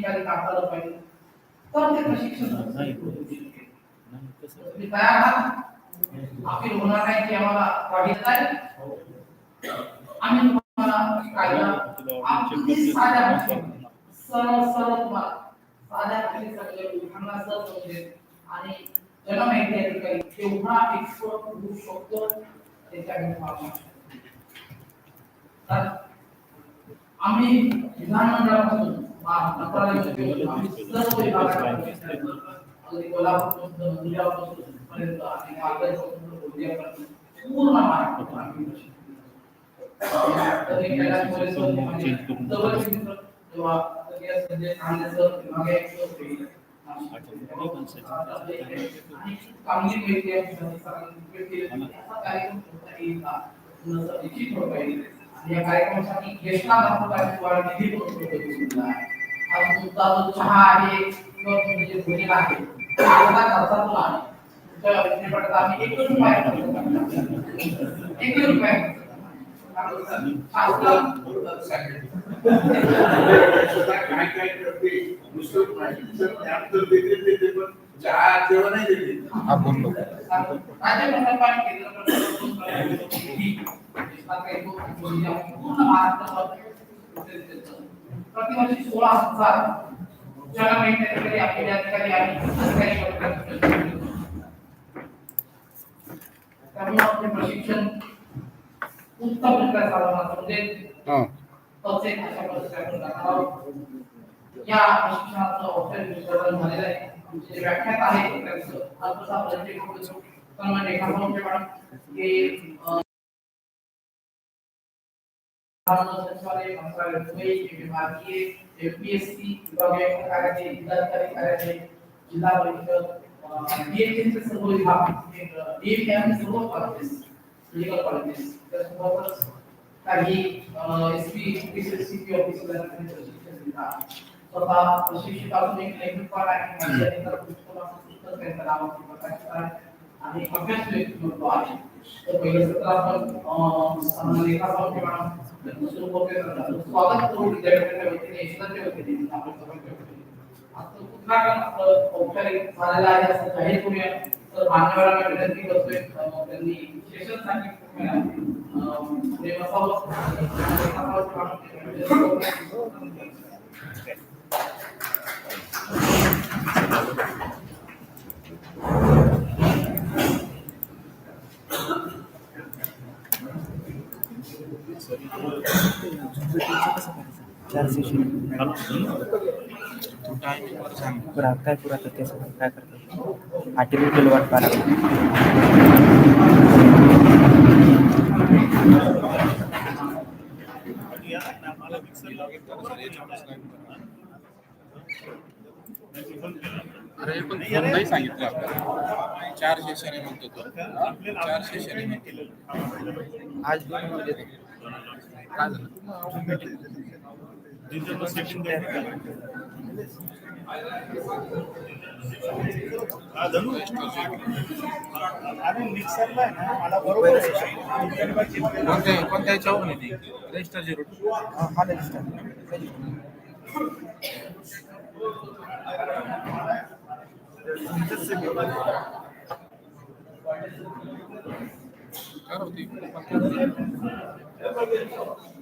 काम झालं पाहिजे. तर ते प्रशिक्षण तयार आहात? अपील होणार नाही की आम्हाला वाढीत आहे आम्ही तुम्हाला कायदा अगदी साध्या भाषेत सरळ सरळ तुम्हाला साध्या भाषेत सगळे लोकांना सहज समजेल आणि ज्यांना माहिती आहे काही तेवढा एक्सपर्ट होऊ शकतो तर आम्ही विधानमंडळापासून पूर्ण महाराष्ट्र किंवा संजय कांदेचं आहे आणि या कार्यक्रमासाठी यशना दाखवण्याद्वारे निधी. हा तुमचा जो चहा आहे किंवा तुम्ही जे भोजन आहे ते एका खर्चातून आहे. तुमच्या विद्यापीठात आम्ही एक रुपया खर्च करतो. एक रुपया काय काय करते ज्ञान तर देते पण चहा जेवण नाही देते हा काही. पूर्ण महाराष्ट्रावर प्रतिवर्षी सोळा हज़ार ज्याला माहिती आहे अधिकारी आणि अधिकारी त्यामुळे आपले प्रशिक्षण उत्तम प्रकारे चालवणार म्हणजे हा अशा प्रकारे. या प्रशिक्षणाचं औपचारिक वितरण झालेलं आहे आमचे व्याख्यात आहे त्यांचं अल्पसा रेखा भाऊंचे मॅडम हे जिल्हा परिषद डीएमचे सर्व विभाग डीएमचे सर्व कॉलेजेस मेडिकल कॉलेजेस त्यासोबतच काही एसपी एसएससी पी ऑफिसला प्रशिक्षण देतात स्वतः प्रशिक्षित असून एक लेखक पण आहे माझ्या इतर पुस्तकाचं पुस्तक त्यांचं नावाची प्रकाशित आहे आणि अभ्यास व्यक्तिमत्व आहे तर पहिलं सत्र आपण अं, सन्मान रेखा स्वागत करू विद्यापीठाच्या वतीने यशवंतच्या वतीने आपण सर्वांच्या वतीने उद्घाटन आपलं औपचारिक झालेलं आहे असं जाहीर करूया तर मान्यवरांना विनंती करतोय त्यांनी सेशन सांगितलं पुढे बसावं चार सेशन बरं काय पुरात ते सगळं काय करतात आर्टिफिशियल वाट पाहिला अरे पण फ़ोन नाही सांगितलं आपल्याला। चार सेशन आहे म्हणतो तो। चार सेशन आहे म्हणतो आज दोन मध्ये ते. काय झालं? कोणत्या कोणत्या याच्यावरून येते रजिस्टर झिरो हा, हा। लगेच टाक. काय होती सायंकाळी मग सगळं झालं. चालायचं हे आपलं रजिस्टर झिरो टू ॲडवाईस मी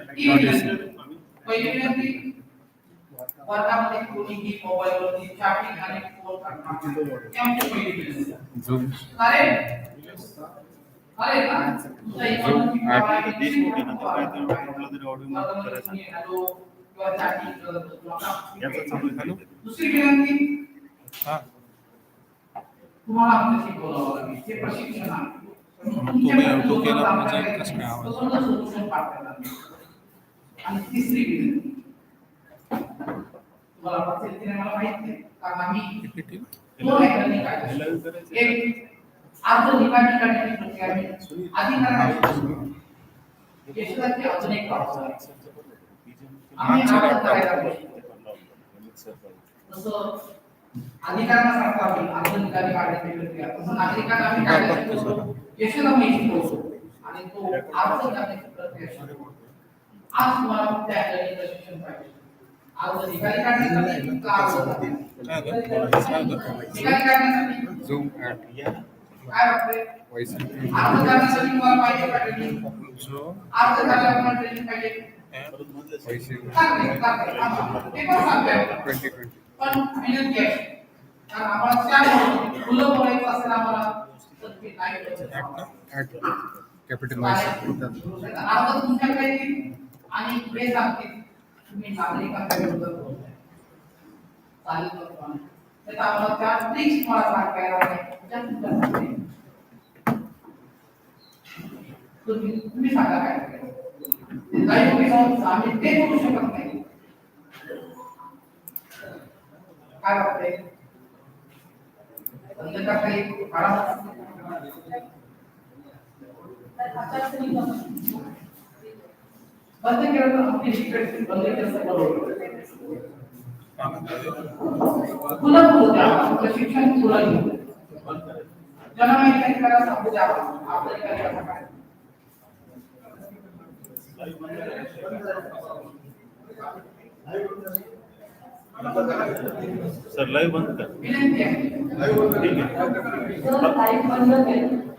दुसरी विनंती तुम्हाला आमच्याशी बोलावं लागेल हे। प्रशिक्षण आहे तो केला म्हणजे कसं काय आवाज़? आणि तिसरी विनंती तुम्हाला वाचेल की मला माहीत नाही. कारण आम्ही एक आज निवडणुका ठिकाणी अजून एक आम्ही नाव आम्ही अजून नागरिकांना आणि तो आज प्रक्रिया सुरू करतो. आज तुम्हाला त्या ठिकाणी प्रशिक्षण पाहिजे अर्ज़ निकाली काढण्यासाठी का अर्ज़ करते? काय गं? काय गं? निकाली काढण्यासाठी Zoom add. काय वाटतंय Voice अर्ज़ करण्यासाठी तुम्हाला पाहिजे का ट्रेनिंग Zoom. अर्ज़ करायला तुम्हाला ट्रेनिंग पाहिजे Voice चांगले चांगले हा. ते पण सांगतोय 2020. पण विनंती आहे कारण आम्हाला चार मुलं बोलायचं असेल आम्हाला तर नाही आणि पुढे सांगतील तुम्ही नागरिकांच्या विरोधात बोलताय. चालेल का तुम्हाला? तर आम्हाला त्या ट्रिक्स मला सांगायला. त्या तुमच्या सांगते. तुम्ही तुम्ही सांगा काय करायचं. ते live मध्ये आम्ही ते करू शकत नाही काय करता येईल बंद केलं तर आपली शिक्षण बंद तर बरोबर खुलं खुलं द्यावं प्रशिक्षण खुलं घेऊ ज्यांना माहिती नाही त्याला सांगू द्यावं आपल्या ठिकाणी असं काय सर लाईव्ह बंद कर विनंती आहे ठीक आहे सर लाईव्ह बंद केलं